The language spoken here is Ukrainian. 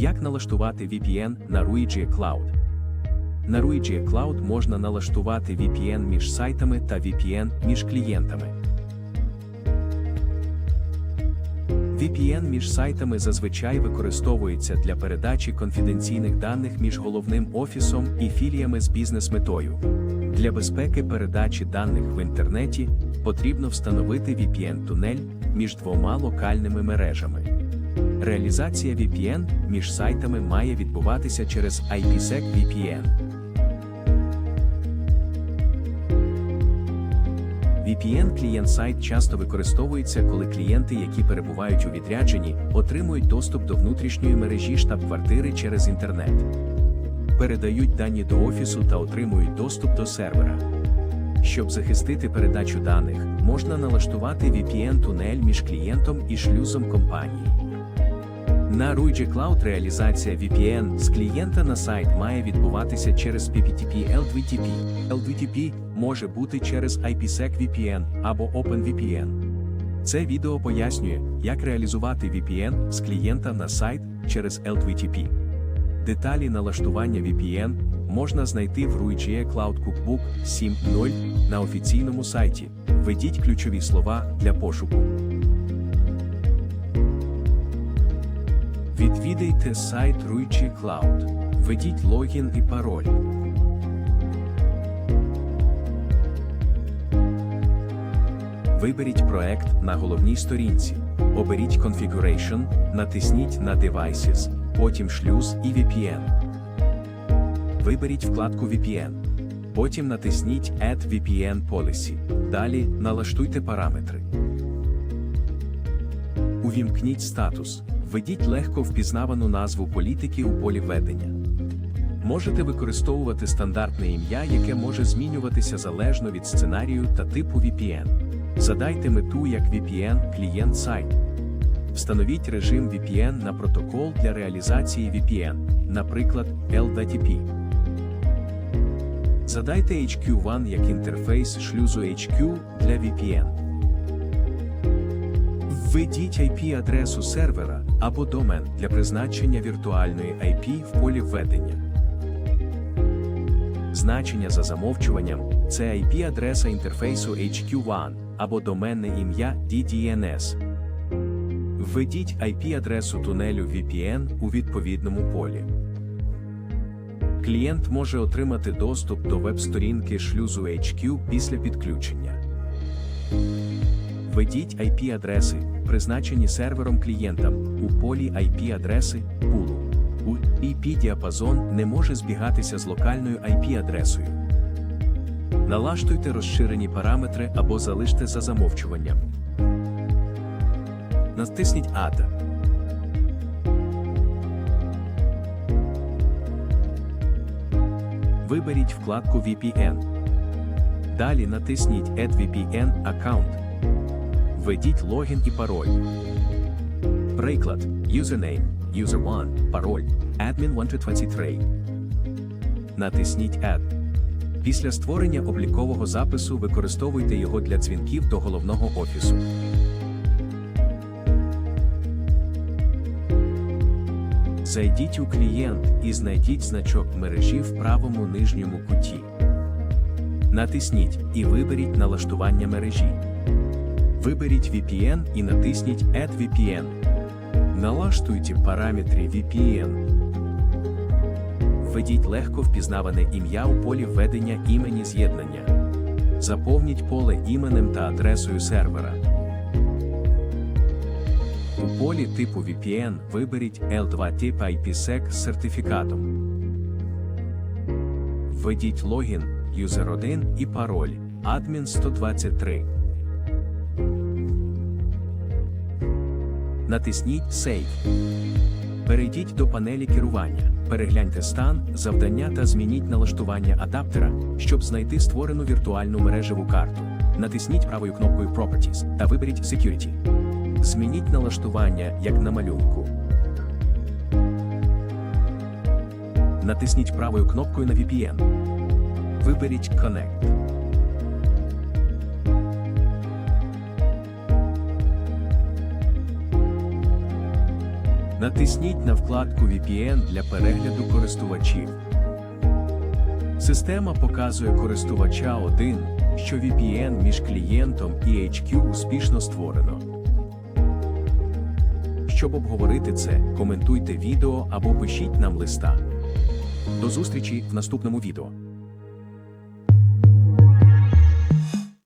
Як налаштувати VPN на Ruigi Cloud? На Ruigi Cloud можна налаштувати VPN між сайтами та VPN між клієнтами. VPN між сайтами зазвичай використовується для передачі конфіденційних даних між головним офісом і філіями з бізнес-метою. Для безпеки передачі даних в інтернеті потрібно встановити VPN-тунель між двома локальними мережами. Реалізація VPN між сайтами має відбуватися через IPsec VPN. VPN клієнт-сайт часто використовується, коли клієнти, які перебувають у відрядженні, отримують доступ до внутрішньої мережі штаб-квартири через інтернет, передають дані до офісу та отримують доступ до сервера. Щоб захистити передачу даних, можна налаштувати VPN-тунель між клієнтом і шлюзом компанії. На Ruigi Cloud реалізація VPN з клієнта на сайт має відбуватися через PPTP L2TP. L2TP може бути через IPsec VPN або OpenVPN. Це відео пояснює, як реалізувати VPN з клієнта на сайт через L2TP. Деталі налаштування VPN можна знайти в Ruigi Cloud Cookbook 7.0 на офіційному сайті. Введіть ключові слова для пошуку. Відвідайте сайт Ruigi Cloud. Введіть логін і пароль. Виберіть проект на головній сторінці. Оберіть Configuration, натисніть на Devices, потім шлюз і VPN. Виберіть вкладку VPN. Потім натисніть Add VPN Policy. Далі налаштуйте параметри. Увімкніть статус. Введіть легко впізнавану назву політики у полі введення. Можете використовувати стандартне ім'я, яке може змінюватися залежно від сценарію та типу VPN. Задайте мету як VPN клієнт сайт. Встановіть режим VPN на протокол для реалізації VPN, наприклад, LDTP. Задайте HQ1 як інтерфейс шлюзу HQ для VPN. Введіть IP-адресу сервера або домен для призначення віртуальної IP в полі введення. Значення за замовчуванням це IP-адреса інтерфейсу HQ1 або доменне ім'я DDNS. Введіть IP-адресу тунелю VPN у відповідному полі. Клієнт може отримати доступ до веб-сторінки шлюзу HQ після підключення. Введіть IP-адреси, призначені сервером клієнтам у полі IP-адреси пулу. У IP-діапазон не може збігатися з локальною IP-адресою. Налаштуйте розширені параметри або залиште за замовчуванням. Натисніть Add. Виберіть вкладку VPN. Далі натисніть Add VPN Account. Введіть логін і пароль. Приклад. Username, user1, пароль, admin123. Натисніть Add. Після створення облікового запису використовуйте його для дзвінків до головного офісу. Зайдіть у клієнт і знайдіть значок мережі в правому нижньому куті. Натисніть і виберіть налаштування мережі. Виберіть VPN і натисніть Add VPN. Налаштуйте параметри VPN. Введіть легко впізнаване ім'я у полі введення імені з'єднання. Заповніть поле іменем та адресою сервера. У полі типу VPN виберіть L2 тип IPsec з сертифікатом. Введіть логін, user1 і пароль admin 123. Натисніть Save. Перейдіть до панелі керування. Перегляньте стан, завдання та змініть налаштування адаптера, щоб знайти створену віртуальну мережеву карту. Натисніть правою кнопкою Properties та виберіть Security. Змініть налаштування як на малюнку. Натисніть правою кнопкою на VPN. Виберіть Connect. Натисніть на вкладку VPN для перегляду користувачів. Система показує користувача 1, що VPN між клієнтом і HQ успішно створено. Щоб обговорити це, коментуйте відео або пишіть нам листа. До зустрічі в наступному відео.